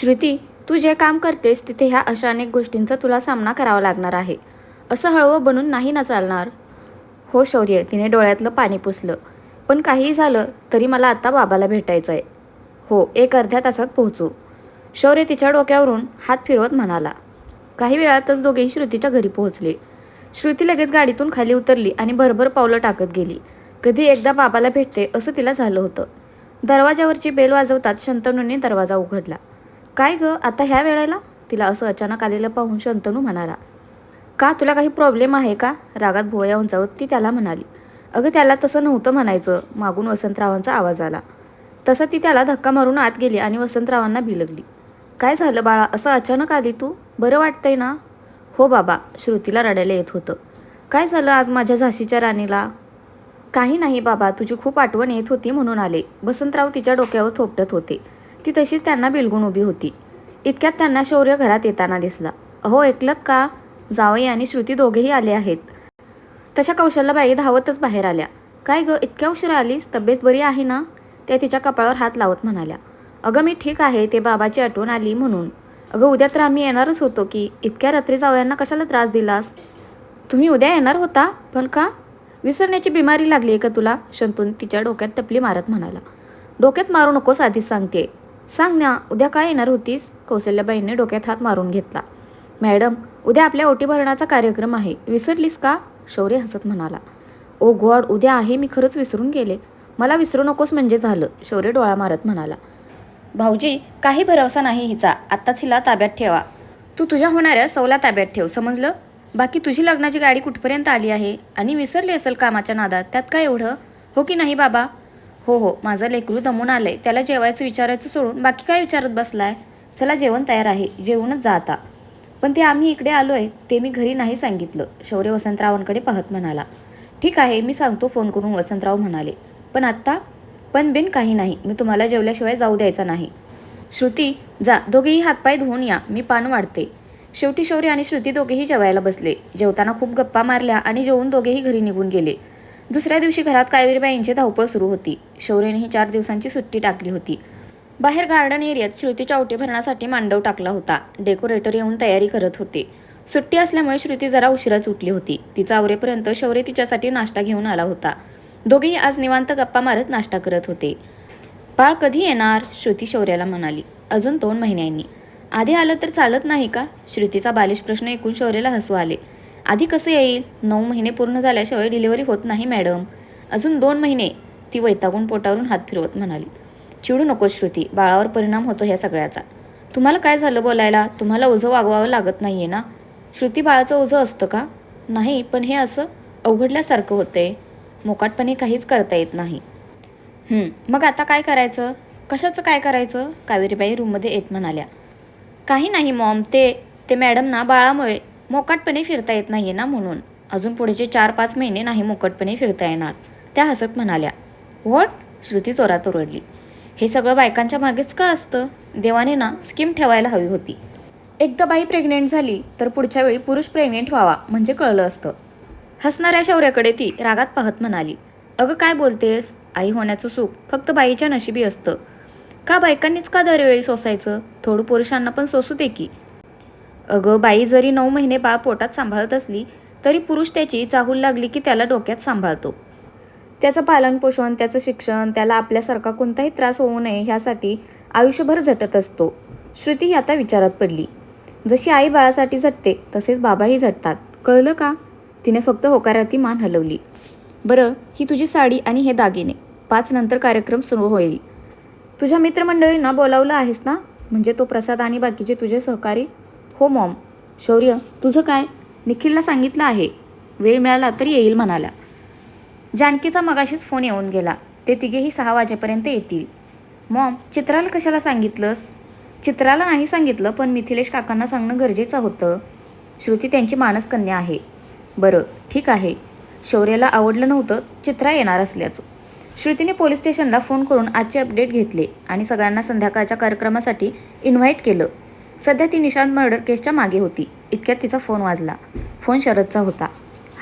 श्रुती तू जे काम करतेस तिथे ह्या अशा अनेक गोष्टींचा तुला सामना करावा लागणार आहे. असं हळवं बनून नाही ना चालणार? हो शौर्य तिने डोळ्यातलं पाणी पुसलं. पण काहीही झालं तरी मला आत्ता बाबाला भेटायचं आहे हो एक अर्ध्या तासात पोहोचू. शौर्य तिच्या डोक्यावरून हात फिरवत म्हणाला. काही वेळातच दोघेही श्रुतीच्या घरी पोहोचले. श्रुती लगेच गाडीतून खाली उतरली आणि भरभर पावलं टाकत गेली. कधी एकदा बाबाला भेटते असं तिला झालं होतं. दरवाजावरची बेल वाजवतात शंतनूने दरवाजा उघडला. काय ग? आता ह्या वेळेला? तिला असं अचानक आलेलं पाहून शंतनू म्हणाला का तुला काही प्रॉब्लेम आहे का? रागात भोवया उंचावत ती त्याला म्हणाली अगं त्याला तसं नव्हतं म्हणायचं. मागून वसंतरावांचा आवाज आला. तसा ती त्याला धक्का मारून आत गेली आणि वसंतरावांना बिलगली. काय झालं बाळा? असं अचानक आली तू? बरं वाटतंय ना? हो बाबा श्रुतीला रडायला येत होतं. काय झालं आज माझ्या झाशीच्या राणीला? काही नाही बाबा तुझी खूप आठवण येत होती म्हणून आले. वसंतराव तिच्या डोक्यावर थोपटत होते. ती तशीच त्यांना बिलगून उभी होती. इतक्यात त्यांना शौर्य घरात येताना दिसला. अहो ऐकलत का? जावई आणि श्रुती दोघेही आले आहेत. तशा कौशल्याबाई धावतच बाहेर आल्या. काय गं इतक्या उशिरा आलीस? तब्येत बरी आहे ना? त्या तिच्या कपाळावर हात लावत म्हणाल्या. अगं मी ठीक आहे ते बाबाची आठवण आली म्हणून. अगं उद्या तर आम्ही येणारच होतो की इतक्या रात्री जावयांना कशाला त्रास दिलास? तुम्ही उद्या येणार होता? पण का? विसरण्याची बिमारी लागली आहे का तुला? शंतून तिच्या डोक्यात टपली मारत म्हणाला. डोक्यात मारू नकोस आधीच सांगते सांग ना उद्या काय येणार होतीस? कौशल्याबाईंनी डोक्यात हात मारून घेतला. मॅडम उद्या आपल्या ओटी भरणाचा कार्यक्रम आहे. विसरलीस का? शौर्य हसत म्हणाला. ओ गॉड उद्या आहे मी खरंच विसरून गेले. मला विसरू नकोस म्हणजे झालं शौर्य डोळा मारत म्हणाला. भाऊजी काही भरवसा नाही हिचा. आत्ताच हिला ताब्यात ठेवा. तू तुझ्या होणाऱ्या सौला ताब्यात ठेव समजलं? बाकी तुझी लग्नाची गाडी कुठपर्यंत आली आहे? आणि विसरली असेल कामाच्या नादात त्यात काय एवढं? हो की नाही बाबा? हो हो माझं लेकरू दमून आलंय. त्याला जेवायचं विचारायचं सोडून बाकी काय विचारत बसलाय? चला जेवण तयार आहे. जेवूनच जा आता. पण ते आम्ही इकडे आलो आहे ते मी घरी नाही सांगितलं. शौर्य वसंतरावांकडे पाहत म्हणाला. ठीक आहे मी सांगतो फोन करून वसंतराव म्हणाले. पण आत्ता? पण बिन काही नाही. मी तुम्हाला जेवल्याशिवाय जाऊ द्यायचा नाही. श्रुती जा. दोघेही हातपाय धुवून या. मी पान वाढते. शेवटी शौर्य आणि श्रुती दोघेही जेवायला बसले. जेवताना खूप गप्पा मारल्या आणि जेवून दोघेही घरी निघून गेले. दुसऱ्या दिवशी घरात कावेरीबाईंची धावपळ सुरू होती. शौर्यनेही चार दिवसांची सुट्टी टाकली होती. बाहेर गार्डन एरियात श्रुतीच्या ओटी भरण्यासाठी मांडव टाकला होता. डेकोरेटर येऊन तयारी करत होते. सुट्टी असल्यामुळे श्रुती जरा उशिराच उठली होती. तिचा आवरेपर्यंत शौर्य तिच्यासाठी नाश्ता घेऊन आला होता. दोघेही आज निवांत गप्पा मारत नाश्ता करत होते. बाळ कधी येणार? श्रुती शौर्याला म्हणाली. अजून दोन महिन्यांनी. आधी आलं तर चालत नाही का? श्रुतीचा बालिश प्रश्न ऐकून शौर्याला हसू आले. आधी कसं येईल? नऊ महिने पूर्ण झाल्याशिवाय डिलिव्हरी होत नाही मॅडम. अजून दोन महिने. ती वैतागून पोटावरून हात फिरवत म्हणाली. चिडू नको श्रुती. बाळावर परिणाम होतो ह्या सगळ्याचा. तुम्हाला काय झालं बोलायला? तुम्हाला ओझं वागवावं लागत नाही आहे ना? श्रुती बाळाचं ओझं असतं का? नाही पण हे असं अवघडल्यासारखं होतंय. मोकाटपणे काहीच करता येत नाही. मग आता काय करायचं? कशाचं काय करायचं? कावेरीबाई रूममध्ये येत म्हणाल्या. काही नाही मॉम. ते ते मॅडम ना बाळामुळे मोकाटपणे फिरता येत नाही ना म्हणून. अजून पुढचे चार पाच महिने नाही मोकटपणे फिरता येणार त्या हसत म्हणाल्या. व्हॉट? श्रुती चोरात ओरडली. हे सगळं बायकांच्या मागेच का असतं? देवाने ना स्कीम ठेवायला हवी होती. एकदा बाई प्रेग्नेंट झाली तर पुढच्या वेळी पुरुष प्रेग्नेंट व्हावा म्हणजे कळलं असतं. हसणाऱ्या शौर्याकडे ती रागात पाहत म्हणाली. अगं काय बोलतेस? आई होण्याचं सुख फक्त बाईच्या नशिबी असतं. का बायकांनीच का दरवेळी सोसायचं? थोडं पुरुषांना पण सोसू दे की. अगं बाई जरी नऊ महिने बाळ पोटात सांभाळत असली तरी पुरुष त्याची चाहूल लागली की त्याला डोक्यात सांभाळतो. त्याचं पालनपोषण त्याचं शिक्षण त्याला आपल्यासारखा कोणताही त्रास होऊ नये ह्यासाठी आयुष्यभर झटत असतो. श्रुती ही आता विचारात पडली. जशी आई बाळासाठी झटते तसेच बाबाही झटतात. कळलं का? तिने फक्त होकाराती मान हलवली. बरं ही तुझी साडी आणि हे दागिने. पाच नंतर कार्यक्रम सुरू होईल. तुझ्या मित्रमंडळींना बोलावलं आहेस ना? म्हणजे तो प्रसाद आणि बाकीचे तुझे सहकारी? हो मॉम. शौर्य तुझं काय? निखिलला सांगितलं आहे. वेळ मिळाला तर येईल म्हणाला. जानकीचा मगाशीच फोन येऊन गेला. ते तिघेही सहा वाजेपर्यंत येतील. मॉम चित्राला कशाला सांगितलंस? चित्राला नाही सांगितलं पण मिथिलेश काकांना सांगणं गरजेचं होतं. श्रुती त्यांची मानसकन्या आहे. बरं ठीक आहे. शौर्याला आवडलं नव्हतं चित्रा येणार असल्याचं. श्रुतीने पोलीस स्टेशनला फोन करून आजचे अपडेट घेतले आणि सगळ्यांना संध्याकाळच्या कार्यक्रमासाठी इन्व्हाइट केलं. सध्या ती निशांत मर्डर केसच्या मागे होती. इतक्यात तिचा फोन वाजला. फोन शरदचा होता.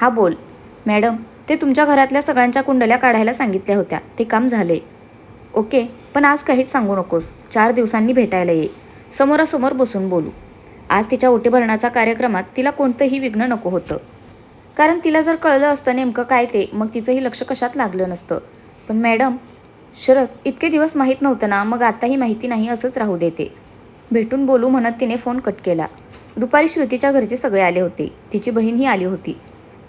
हा बोल. मॅडम ते तुमच्या घरातल्या सगळ्यांच्या कुंडल्या काढायला सांगितल्या होत्या. ते काम झाले. ओके पण आज काहीच सांगू नकोस. चार दिवसांनी भेटायला ये. समोरासमोर बसून बोलू. आज तिच्या ओटी कार्यक्रमात तिला कोणतंही विघ्न नको होतं. कारण तिला जर कळलं असतं नेमकं काय ते मग तिचंही लक्ष कशात लागलं नसतं. पण मॅडम शरद इतके दिवस माहीत नव्हतं ना मग आताही माहिती नाही असंच राहू देते. भेटून बोलू म्हणत तिने फोन कट केला. दुपारी श्रुतीच्या घरचे सगळे आले होते. तिची बहीणही आली होती.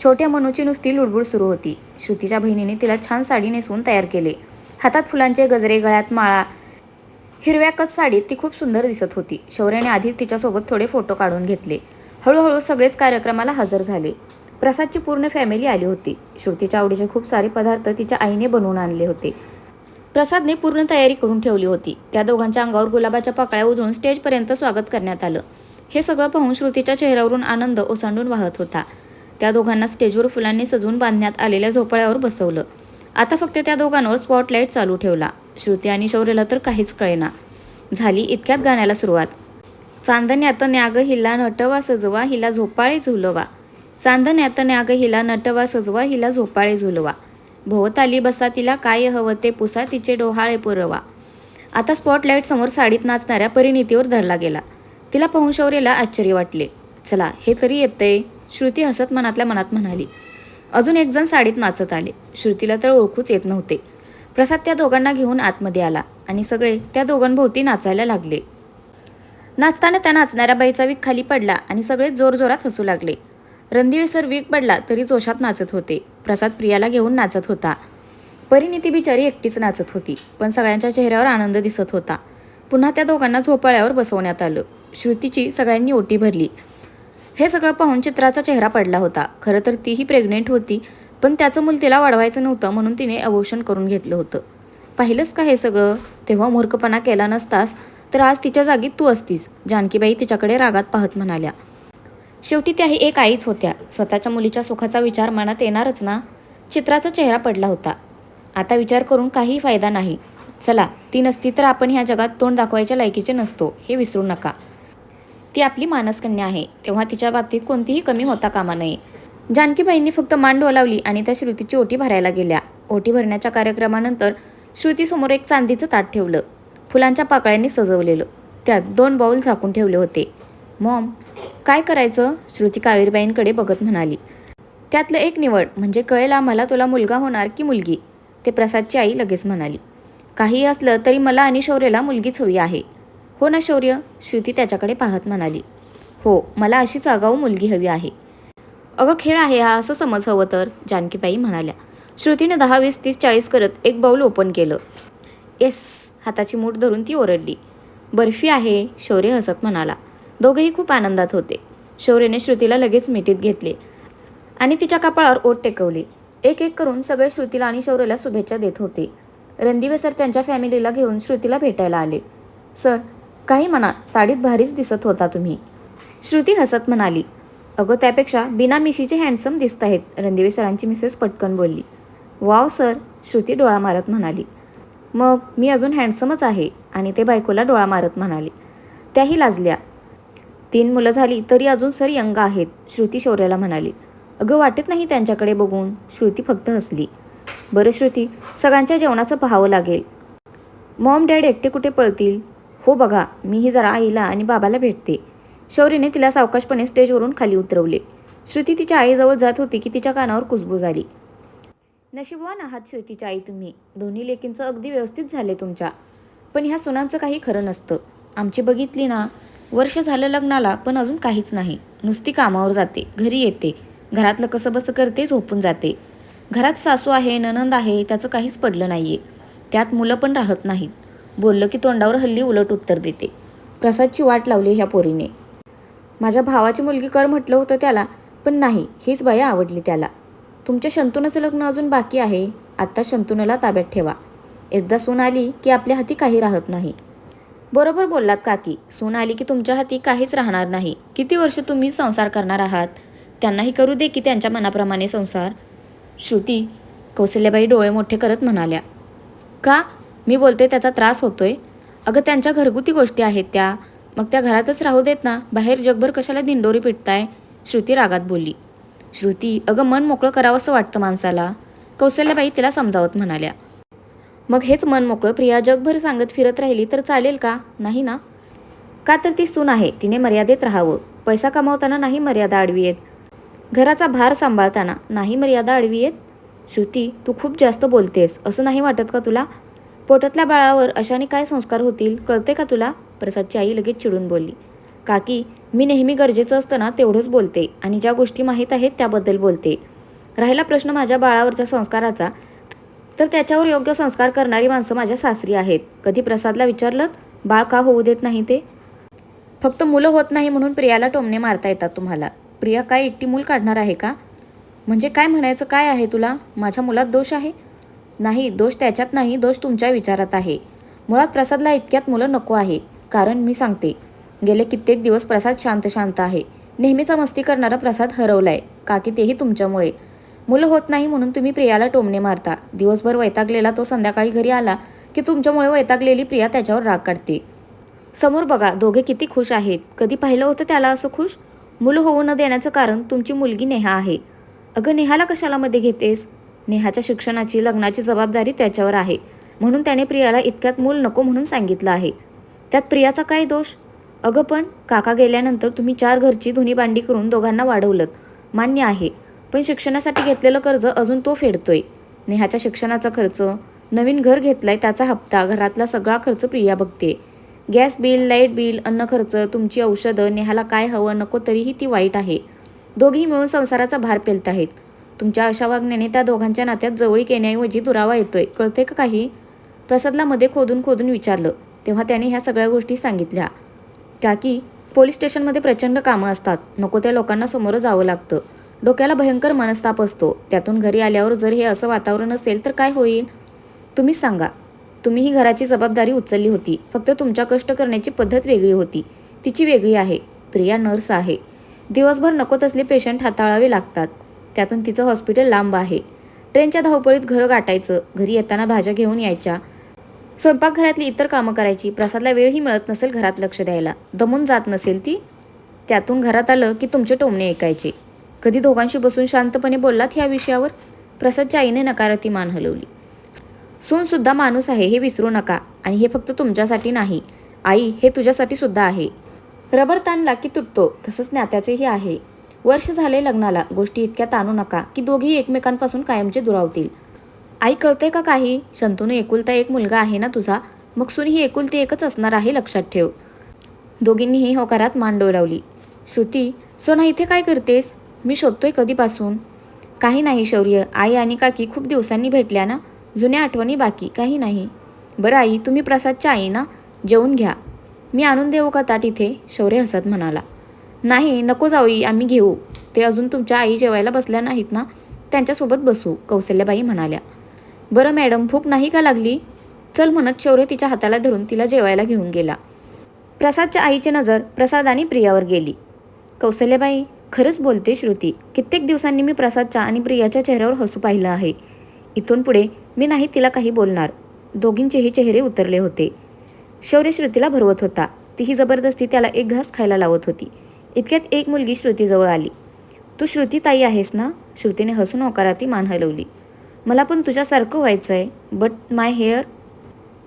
छोट्या मनूची नुसती लुडबुड सुरू होती. श्रुतीच्या बहिणीने तिला छान साडी नेसून तयार केले. हातात फुलांचे गजरे गळ्यात माळा हिरव्या कच साडीत ती खूप सुंदर दिसत होती. शौर्याने आधीच तिच्यासोबत थोडे फोटो काढून घेतले. हळूहळू सगळेच कार्यक्रमाला हजर झाले. प्रसादची पूर्ण फॅमिली आली होती. श्रुतीच्या आवडीचे खूप सारे पदार्थ तिच्या आईने बनवून आणले होते. प्रसादने पूर्ण तयारी करून ठेवली होती. त्या दोघांच्या अंगावर गुलाबाच्या पाकळ्या उजळून स्टेजपर्यंत स्वागत करण्यात आलं. हे सगळं पाहून श्रुतीच्या चेहऱ्यावरून आनंद ओसांडून वाहत होता. त्या दोघांना स्टेजवर फुलांनी सजवून बांधण्यात आलेल्या झोपाळ्यावर बसवलं. आता फक्त त्या दोघांवर स्पॉटलाईट चालू ठेवला. श्रुती आणि शौर्यला तर काहीच कळेना. झाली इतक्यात गाण्याला सुरुवात. चांदण्यात न्याग हिला नटवा सजवा हिला झोपाळे झुलवा. चांदण्यात न्याग हिला नटवा सजवा हिला झोपाळे झुलवा. भोवताली बसा तिला काय हवं ते पुसा तिचे डोहाळे पुरवा. आता स्पॉटलाईट समोर साडीत नाचणाऱ्या परिणितीवर धरला गेला. तिला पाहून शौर्यला आश्चर्य वाटले. चला हे तरी येतंय. श्रुती हसत मनातल्या मनात म्हणाली. अजून एक जण साडीत नाचत आले. श्रुतीला तर ओळखूच येत नव्हते. प्रसाद त्या दोघांना घेऊन आतमध्ये आला आणि सगळे त्या दोघांभोवती नाचायला लागले. नाचताना त्या नाचणाऱ्या बाईचा विक खाली पडला आणि सगळे जोरजोरात हसू लागले. रणदिवे सर वीक पडला तरी जोशात नाचत होते. प्रसाद प्रियाला घेऊन नाचत होता. परिणिती बिचारी एकटीच नाचत होती पण सगळ्यांच्या चेहऱ्यावर आनंद दिसत होता. पुन्हा त्या दोघांना झोपाळ्यावर बसवण्यात आलं. श्रुतीची सगळ्यांनी ओटी भरली. हे सगळं पाहून चित्राचा चेहरा पडला होता. खरं तर तीही प्रेग्नेंट होती पण त्याचं मूल तिला वाढवायचं नव्हतं म्हणून तिने अबोशन करून घेतलं होतं. पाहिलंच का हे सगळं? तेव्हा मूर्खपणा केला नसतास तर आज तिच्या जागी तू असतीस. जानकीबाई तिच्याकडे रागात पाहत म्हणाल्या. शेवटी त्याही एक आईच होत्या. स्वतःच्या मुलीच्या सुखाचा विचार मनात येणारच ना? चित्राचा चेहरा पडला होता. आता विचार करून काही फायदा नाही. चला ती नसती तर आपण ह्या जगात तोंड दाखवायच्या लायकीचे नसतो हे विसरू नका. ती आपली मानसकन्या आहे. तेव्हा तिच्या बाबतीत कोणतीही कमी होता कामा नये. जानकीबाईंनी फक्त मान डोलावली आणि त्या श्रुतीची ओटी भरायला गेल्या. ओटी भरण्याच्या कार्यक्रमानंतर श्रुतीसमोर एक चांदीचं ताट ठेवलं. फुलांच्या पाकळ्यांनी सजवलेलं. त्यात दोन बाऊल झाकून ठेवले होते. मॉम काय करायचं? श्रुती कावेरीबाईंकडे बघत म्हणाली. त्यातलं एक निवड म्हणजे कळेल आम्हाला तुला मुलगा होणार की मुलगी? ते प्रसादची आई लगेच म्हणाली. काही असलं तरी मला आणि शौर्यला मुलगीच हवी आहे. हो ना शौर्य? श्रुती त्याच्याकडे पाहत म्हणाली. हो मला अशीच आगाऊ मुलगी हवी आहे. अगं खेळ आहे हा असं समज हवं तर जानकीबाई म्हणाल्या. श्रुतीने दहा वीस तीस चाळीस करत एक बाऊल ओपन केलं. येस हाताची मूठ धरून ती ओरडली. बर्फी आहे शौर्य हसत म्हणाला. दोघेही खूप आनंदात होते. शौर्यने श्रुतीला लगेच मिठीत घेतले आणि तिच्या कपाळावर ओट टेकवली. एक एक करून सगळे श्रुतीला आणि शौर्यला शुभेच्छा देत होते. रणदिवे सर त्यांच्या फॅमिलीला घेऊन श्रुतीला भेटायला आले. सर काही म्हणा साडीत भारीच दिसत होता तुम्ही. श्रुती हसत म्हणाली. अगं त्यापेक्षा बिना मिशीचे हँडसम दिसत आहेत रणदिवे सरांची मिसेस पटकन बोलली. वाव सर श्रुती डोळा मारत म्हणाली. मग मी अजून हँडसमच आहे आणि ते बायकोला डोळा मारत म्हणाले. त्याही लाजल्या. तीन मुलं झाली तरी अजून सर यंग आहेत श्रुती शौर्याला म्हणाली. अगं वाटत नाही त्यांच्याकडे बघून. श्रुती फक्त हसली. बरं श्रुती सगळ्यांच्या जेवणाचं पाहावं लागेल. मॉम डॅड एकटे कुठे पळतील? हो बघा मीही जरा आईला आणि बाबाला भेटते. शौर्यने तिला सावकाशपणे स्टेजवरून खाली उतरवले. श्रुती तिच्या आईजवळ जात होती की तिच्या कानावर कुसबूज आली. नशीबवान आहात श्रुतीच्या आई तुम्ही. दोन्ही लेकींचं अगदी व्यवस्थित झाले तुमच्या. पण ह्या सुनांचं काही खरं नसतं. आमची बघितली ना. वर्ष झालं लग्नाला पण अजून काहीच नाही. नुसती कामावर जाते घरी येते. घरातलं कसं बसं करते झोपून जाते. घरात सासू आहे ननंद आहे त्याचं काहीच पडलं नाही आहे त्यात मुलं पण राहत नाहीत. बोललं की तोंडावर हल्ली उलट उत्तर देते. प्रसादची वाट लावली ह्या पोरीने. माझ्या भावाची मुलगी कर म्हटलं होतं त्याला पण नाही हीच बाया आवडली त्याला. तुमच्या शंतूनचं लग्न अजून बाकी आहे आत्ता शंतूनला ताब्यात ठेवा. एकदा सून आली की आपल्या हाती काही राहत नाही. बरोबर बोललात काकी. सून आली की तुमच्या हाती काहीच राहणार नाही. किती वर्ष तुम्ही संसार करणार आहात? त्यांनाही करू दे की त्यांच्या मनाप्रमाणे संसार. श्रुती कौशल्याबाई डोळे मोठे करत म्हणाल्या. का? मी बोलते त्याचा त्रास होतोय? अगं त्यांच्या घरगुती गोष्टी आहेत त्या. मग त्या घरातच राहू देत ना? बाहेर जगभर कशाला दिंडोरी पिटताय? श्रुती रागात बोलली. श्रुती अगं मन मोकळं करावंसं वाटतं माणसाला. कौशल्याबाई तिला समजावत म्हणाल्या. मग हेच मन मोकळं प्रिया जगभर सांगत फिरत राहिली तर चालेल का? नाही ना? का तर ती सून आहे तिने मर्यादेत राहावं. पैसा कमावताना नाही मर्यादा आडवी येत घराचा भार सांभाळताना नाही मर्यादा आडवी येत श्रुती तू खूप जास्त बोलतेस असं नाही वाटत का तुला? पोटातल्या बाळावर अशाने काय संस्कार होतील कळते का तुला? प्रसादची आई लगेच चिडून बोलली. काकी मी नेहमी गरजेचं असतं ना तेवढंच बोलते आणि ज्या गोष्टी माहीत आहेत त्याबद्दल बोलते. राहिला प्रश्न माझ्या बाळावरच्या संस्काराचा तर त्याच्यावर योग्य संस्कार करणारी माणसं माझ्या सासरी आहेत. कधी प्रसादला विचारलं बाळ का होऊ देत नाही ते? फक्त मुलं होत नाही म्हणून प्रियाला टोमणे मारता येतात तुम्हाला. प्रिया काय एकटी मूल काढणार आहे का? म्हणजे काय म्हणायचं काय आहे तुला? माझ्या मुलात दोष आहे? नाही दोष त्याच्यात नाही दोष तुमच्या विचारात आहे. मुळात प्रसादला इतक्यात मुलं नको आहे. कारण मी सांगते गेले कित्येक दिवस प्रसाद शांत शांत आहे. नेहमीचा मस्ती करणारा प्रसाद हरवलाय. काकी तेही तुमच्यामुळे. मुलं होत नाही म्हणून तुम्ही प्रियाला टोमणे मारता. दिवसभर वैतागलेला तो संध्याकाळी घरी आला की तुमच्यामुळे वैतागलेली प्रिया त्याच्यावर राग काढते. समोर बघा दोघे किती खुश आहेत. कधी पाहिलं होतं त्याला असं खुश? मुलं होऊ न देण्याचं कारण तुमची मुलगी नेहा आहे. अगं नेहाला कशाला मध्ये घेतेस? नेहाच्या शिक्षणाची लग्नाची जबाबदारी त्याच्यावर आहे. म्हणून त्याने प्रियाला इतक्यात मूल नको म्हणून सांगितलं आहे. त्यात प्रियाचा काय दोष? अगं पण काका गेल्यानंतर तुम्ही चार घरची धुनी भांडी करून दोघांना वाढवलं मान्य आहे. पण शिक्षणासाठी घेतलेलं कर्ज अजून तो फेडतोय. नेहाच्या शिक्षणाचा खर्च नवीन घर घेतलाय त्याचा हप्ता घरातला सगळा खर्च प्रिया बघते. गॅस बिल लाइट बिल अन्न खर्च तुमची औषधं नेहाला काय हवं नको तरीही ती वाईट आहे. दोघेही मिळून संसाराचा भार पेलत आहेत. तुमच्या अशा वागण्याने त्या दोघांच्या नात्यात जवळीक येण्याऐवजी दुरावा येतोय. कळते का काही? प्रसादला मध्ये खोदून खोदून विचारलं. तेव्हा त्याने ह्या सगळ्या गोष्टी सांगितल्या. काकी पोलीस स्टेशनमध्ये प्रचंड कामं असतात. नको त्या लोकांना समोरं जावं लागतं. डोक्याला भयंकर मनस्ताप असतो. त्यातून घरी आल्यावर जर हे असं वातावरण असेल तर काय होईल? तुम्हीच सांगा. तुम्ही ही घराची जबाबदारी उचलली होती. फक्त तुमच्या कष्ट करण्याची पद्धत वेगळी होती. तिची वेगळी आहे. प्रिया नर्स आहे. दिवसभर नको तसले पेशंट हाताळावे लागतात. त्यातून तिचं हॉस्पिटल लांब आहे. ट्रेनच्या धावपळीत घरं गाठायचं. घरी येताना भाज्या घेऊन यायच्या. स्वयंपाकघरातली इतर कामं करायची. प्रसादला वेळही मिळत नसेल घरात लक्ष द्यायला. दमून जात नसेल ती? त्यातून घरात आलं की तुमचे टोमणे ऐकायचे. कधी दोघांशी बसून शांतपणे बोललात ह्या विषयावर? प्रसादच्या आईने नकाराती मान हलवली. सूनसुद्धा माणूस आहे हे विसरू नका. आणि हे फक्त तुमच्यासाठी नाही. आई हे तुझ्यासाठी सुद्धा आहे. रबर ताणला की तुटतो तसंच नात्याचेही आहे. वर्ष झाले लग्नाला. गोष्टी इतक्या ताणू नका की दोघेही एकमेकांपासून कायमचे दुरावतील. आई कळते का काही? शंतूने एकुलता एक मुलगा आहे ना तुझा? मग सून ही एकुलती एकच असणार आहे लक्षात ठेव. दोघींनीही होकारात मान डोलावली. श्रुती सोना इथे काय करतेस? मी शोधतोय कधीपासून. काही नाही शौर्य. आई आणि काकी खूप दिवसांनी भेटल्या ना? जुन्या आठवणी बाकी. काही नाही. बरं आई तुम्ही प्रसादच्या आई ना जेवून घ्या. मी आणून देऊ का ताट इथे? शौर्य हसत म्हणाला. नाही नको जाऊई आम्ही घेऊ. ते अजून तुमच्या आई जेवायला बसल्या नाहीत ना? त्यांच्यासोबत बसू कौशल्याबाई म्हणाल्या. बरं मॅडम भूक नाही का लागली? चल म्हणत शौर्य तिच्या हाताला धरून तिला जेवायला घेऊन गेला. प्रसादच्या आईची नजर प्रसाद आणि प्रियावर गेली. कौशल्याबाई खरंच बोलते श्रुती. कित्येक दिवसांनी मी प्रसादच्या आणि प्रियाच्या चेहऱ्यावर हसू पाहिलं आहे. इथून पुढे मी नाही तिला काही बोलणार. दोघींचेही चेहरे उतरले होते. शौर्य श्रुतीला भरवत होता. तीही जबरदस्ती त्याला एक घास खायला लावत होती. इतक्यात एक मुलगी श्रुतीजवळ आली. तू श्रुती ताई आहेस ना? श्रुतीने हसून होकाराती मान हलवली. मला पण तुझ्यासारखं व्हायचं आहे बट माय हेअर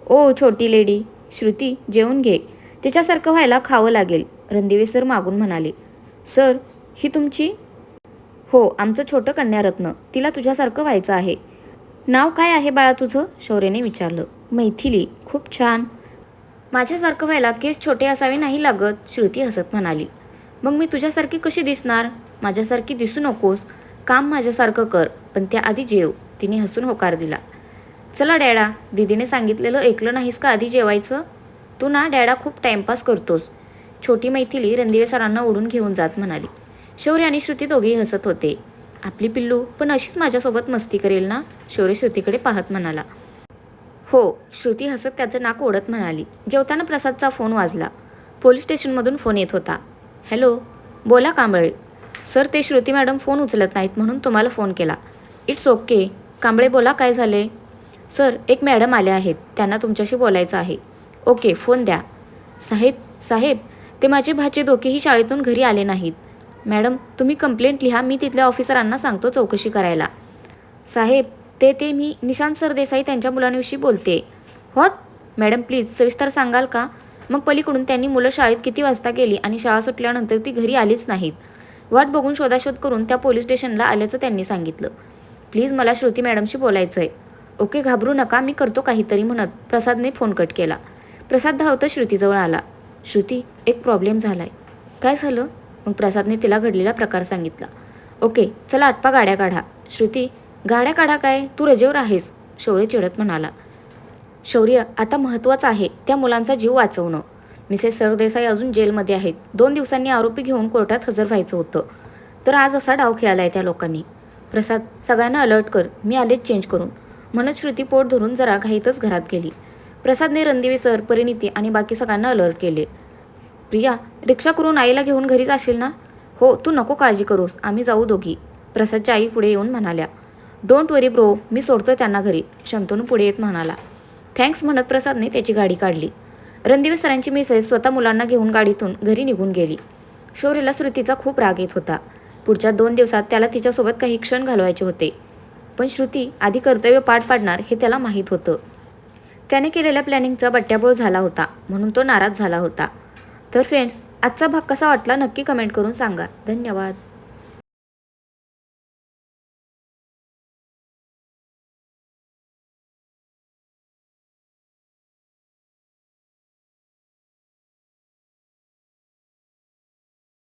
ओ छोटी लेडी. श्रुती जेवून घे. तिच्यासारखं व्हायला खावं लागेल. रणदिवे सर मागून म्हणाले. सर ही तुमची? हो आमचं छोटं कन्यारत्न. तिला तुझ्यासारखं व्हायचं आहे. नाव काय आहे बाळा तुझं? शौर्यने विचारलं. मैथिली. खूप छान. माझ्यासारखं व्हायला केस छोटे असावे नाही लागत श्रुती हसत म्हणाली. मग मी तुझ्यासारखी कशी दिसणार? माझ्यासारखी दिसू नकोस. काम माझ्यासारखं कर पण त्याआधी जेव. तिने हसून होकार दिला. चला डॅडा दीदीने सांगितलेलं ऐकलं नाहीस का आधी जेवायचं? तू ना डॅडा खूप टाइमपास करतोस. छोटी मैथिली रणदिवे सरांना ओढून घेऊन जात म्हणाली. शौर्य आणि श्रुती दोघेही हसत होते. आपली पिल्लू पण अशीच माझ्यासोबत मस्ती करेल ना? शौर्य श्रुतीकडे पाहत म्हणाला. हो श्रुती हसत त्याचं नाक ओढत म्हणाली. जेवताना प्रसादचा फोन वाजला. पोलीस स्टेशनमधून फोन येत होता. हॅलो बोला कांबळे. सर ते श्रुती मॅडम फोन उचलत नाहीत म्हणून तुम्हाला फोन केला. It's okay. कांबळे बोला काय झाले? सर एक मॅडम आल्या आहेत. त्यांना तुमच्याशी बोलायचं आहे. ओके फोन द्या. साहेब साहेब ते माझे भाचे दोघेही शाळेतून घरी आले नाहीत. मॅडम तुम्ही कंप्लेंट लिहा मी तिथल्या ऑफिसरांना सांगतो चौकशी करायला. साहेब ते ते मी निशांत सरदेसाई त्यांच्या मुलांविषयी बोलते. व्हॉट मॅडम प्लीज सविस्तर सांगाल का? मग पलीकडून त्यांनी मुलं शाळेत किती वाजता गेली आणि शाळा सुटल्यानंतर ती घरी आलीच नाहीत. वाट बघून शोधाशोध करून त्या पोलीस स्टेशनला आल्याचं त्यांनी सांगितलं. प्लीज मला श्रुती मॅडमशी बोलायचं आहे ओके घाबरू नका मी करतो काहीतरी म्हणत प्रसादने फोन कट केला. प्रसाद धावतं श्रुतीजवळ आला. श्रुती एक प्रॉब्लेम झाला आहे काय झालं? मग प्रसादने तिला घडलेला प्रकार सांगितला. ओके चला आटपा गाड्या काढा. श्रुती गाड्या काढा काय? तू रजेवर आहेस. शौर्य चिडत म्हणाला. शौर्य आता महत्त्वाचं आहे त्या मुलांचा जीव वाचवणं. मिसेस सरदेसाई अजून जेलमध्ये आहेत. दोन दिवसांनी आरोपी घेऊन कोर्टात हजर व्हायचं होतं. तर आज असा डाव खेळाला आहे त्या लोकांनी. प्रसाद सगळ्यांना अलर्ट कर. मी आलेच चेंज करून. म्हणत श्रुती पोट धरून जरा घाईतच घरात गेली. प्रसादने रणदेवी सर परिणिती आणि बाकी सगळ्यांना अलर्ट केले. प्रिया रिक्षा करून आईला घेऊन घरी जाशील ना? हो तू नको काळजी करूस. आम्ही जाऊ दोघी. प्रसादच्या आई पुढे येऊन म्हणाल्या डोंट वरी ब्रो मी सोडतोय त्यांना घरी. शंतनू पुढे येत म्हणाला. थँक्स म्हणत प्रसादने त्याची गाडी काढली. रणदिवे सरांची मिसेस स्वतः मुलांना घेऊन गाडीतून घरी निघून गेली. शौर्यला श्रुतीचा खूप राग येत होता. पुढच्या दोन दिवसात त्याला तिच्यासोबत काही क्षण घालवायचे होते. पण श्रुती आधी कर्तव्य पाठ पाडणार हे त्याला माहीत होतं. त्याने केलेल्या प्लॅनिंगचा बट्ट्याबोळ झाला होता. म्हणून तो नाराज झाला होता. तर फ्रेंड्स आजचा भाग कसा वाटला नक्की कमेंट करून सांगा. धन्यवाद.